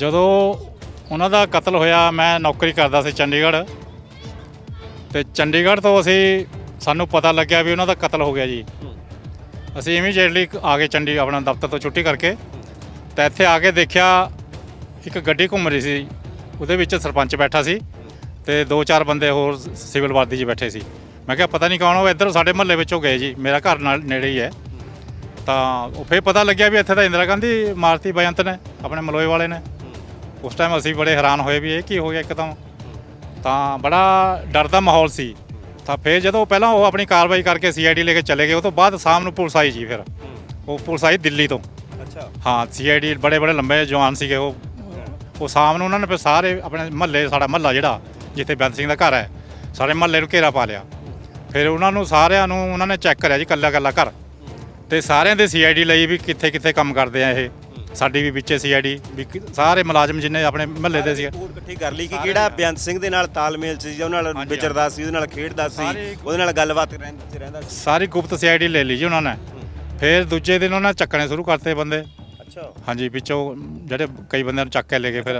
ਜਦੋਂ ਉਹਨਾਂ ਦਾ ਕਤਲ ਹੋਇਆ, ਮੈਂ ਨੌਕਰੀ ਕਰਦਾ ਸੀ ਚੰਡੀਗੜ੍ਹ। ਤੇ ਚੰਡੀਗੜ੍ਹ ਤੋਂ ਅਸੀਂ, ਸਾਨੂੰ ਪਤਾ ਲੱਗਿਆ ਵੀ ਉਹਨਾਂ ਦਾ ਕਤਲ ਹੋ ਗਿਆ ਜੀ। ਅਸੀਂ ਇਮੀਡੀਏਟਲੀ ਆ ਗਏ ਚੰਡੀ, ਆਪਣਾ ਦਫ਼ਤਰ ਤੋਂ ਛੁੱਟੀ ਕਰਕੇ। ਤਾਂ ਇੱਥੇ ਆ ਕੇ ਦੇਖਿਆ, ਇੱਕ ਗੱਡੀ ਘੁੰਮ ਰਹੀ ਸੀ। ਉਹਦੇ ਵਿੱਚ ਸਰਪੰਚ ਬੈਠਾ ਸੀ ਤੇ ਦੋ ਚਾਰ ਬੰਦੇ ਹੋਰ ਸਿਵਲ ਵਰਦੀ 'ਚ ਬੈਠੇ ਸੀ। ਮੈਂ ਕਿਹਾ, ਪਤਾ ਨਹੀਂ ਕੌਣ ਉਹ, ਇੱਧਰ ਸਾਡੇ ਮਹੱਲੇ ਵਿੱਚੋਂ ਗਏ ਜੀ। ਮੇਰਾ ਘਰ ਨਾਲ ਨੇੜੇ ਹੀ ਹੈ। ਤਾਂ ਉਹ ਫਿਰ ਪਤਾ ਲੱਗਿਆ ਵੀ ਇੱਥੇ ਤਾਂ ਇੰਦਰਾ ਗਾਂਧੀ ਮਾਰਤੀ ਬੇਅੰਤ ਨੇ, ਆਪਣੇ ਮਲੋਏ ਵਾਲੇ ਨੇ। ਉਸ ਟਾਈਮ ਅਸੀਂ ਬੜੇ ਹੈਰਾਨ ਹੋਏ ਵੀ ਇਹ ਕੀ ਹੋ ਗਿਆ ਇੱਕਦਮ। ਤਾਂ ਬੜਾ ਡਰ ਦਾ ਮਾਹੌਲ ਸੀ। ਤਾਂ ਫਿਰ ਜਦੋਂ ਪਹਿਲਾਂ ਉਹ ਆਪਣੀ ਕਾਰਵਾਈ ਕਰਕੇ ਸੀਆਈਡੀ ਲੈ ਕੇ ਚਲੇ ਗਏ ਉਹ ਤੋਂ ਬਾਅਦ ਸ਼ਾਮ ਨੂੰ ਪੁਲਿਸ ਆਈ ਜੀ ਫਿਰ। ਉਹ ਪੁਲਿਸ ਆਈ ਦਿੱਲੀ ਤੋਂ। ਅੱਛਾ। ਹਾਂ ਸੀਆਈਡੀ ਬੜੇ ਬੜੇ ਲੰਬੇ ਜਵਾਨ ਸੀਗੇ ਉਹ। ਉਹ ਸ਼ਾਮ ਨੂੰ ਉਹਨਾਂ ਨੇ ਫਿਰ ਸਾਰੇ ਆਪਣੇ ਮਹੱਲੇ ਸਾਡਾ ਮਹੱਲਾ ਜਿਹੜਾ ਜਿੱਥੇ ਬੇਅੰਤ ਸਿੰਘ ਦਾ ਘਰ ਹੈ ਸਾਰੇ ਮਹੱਲੇ ਨੂੰ ਘੇਰਾ ਪਾ ਲਿਆ। ਫਿਰ ਉਹਨਾਂ ਨੂੰ ਸਾਰਿਆਂ ਨੂੰ ਉਹਨਾਂ ਨੇ ਚੈੱਕ ਕਰਿਆ ਜੀ ਕੱਲਾ ਕੱਲਾ ਘਰ। ਤੇ ਸਾਰਿਆਂ ਦੇ ਸੀਆਈਡੀ ਲਈ ਵੀ ਕਿੱਥੇ ਕਿੱਥੇ ਕੰਮ ਕਰਦੇ ਆ ਇਹ। ਸਾਡੀ ਵੀ ਵਿੱਚੇ ਸੀਆਈਡੀ ਵੀ ਕਿ- ਸਾਰੇ ਮੁਲਾਜ਼ਮ ਜਿੰਨੇ ਆਪਣੇ ਮਹੱਲੇ ਦੇ ਸੀ। ਰਿਪੋਰਟ ਇਕੱਠੀ ਕਰ ਲਈ ਕਿ ਕਿਹੜਾ ਬੇਅੰਤ ਸਿੰਘ ਦੇ ਨਾਲ ਤਾਲਮੇਲ ਸੀ ਉਹਨਾਂ ਨਾਲ ਹਾਂਜੀ, ਵਿਚਰਦਾ ਸੀ ਉਹਦੇ ਨਾਲ ਖੇਡਦਾ ਸੀ ਸਾਰੇ- ਉਹਦੇ ਨਾਲ ਗੱਲਬਾਤ ਰਹਿੰਦਾ ਰਹਿੰਦਾ ਸੀ। ਸਾਰੀ ਗੁਪਤ ਸੀਆਈਡੀ ਲੈ ਲਈ ਜੀ ਉਹਨਾਂ ਨੇ। ਫਿਰ ਦੂਜੇ ਦਿਨ ਉਹਨਾਂ ਨੇ ਚੱਕਣੇ ਸ਼ੁਰੂ ਕਰਤੇ ਬੰਦੇ। ਅੱਛਾ। ਹਾਂਜੀ ਵਿੱਚੋਂ ਜਿਹੜੇ ਕਈ ਬੰਦਿਆਂ ਨੂੰ ਚੱਕ ਕੇ ਲੈ ਗਏ ਫਿਰ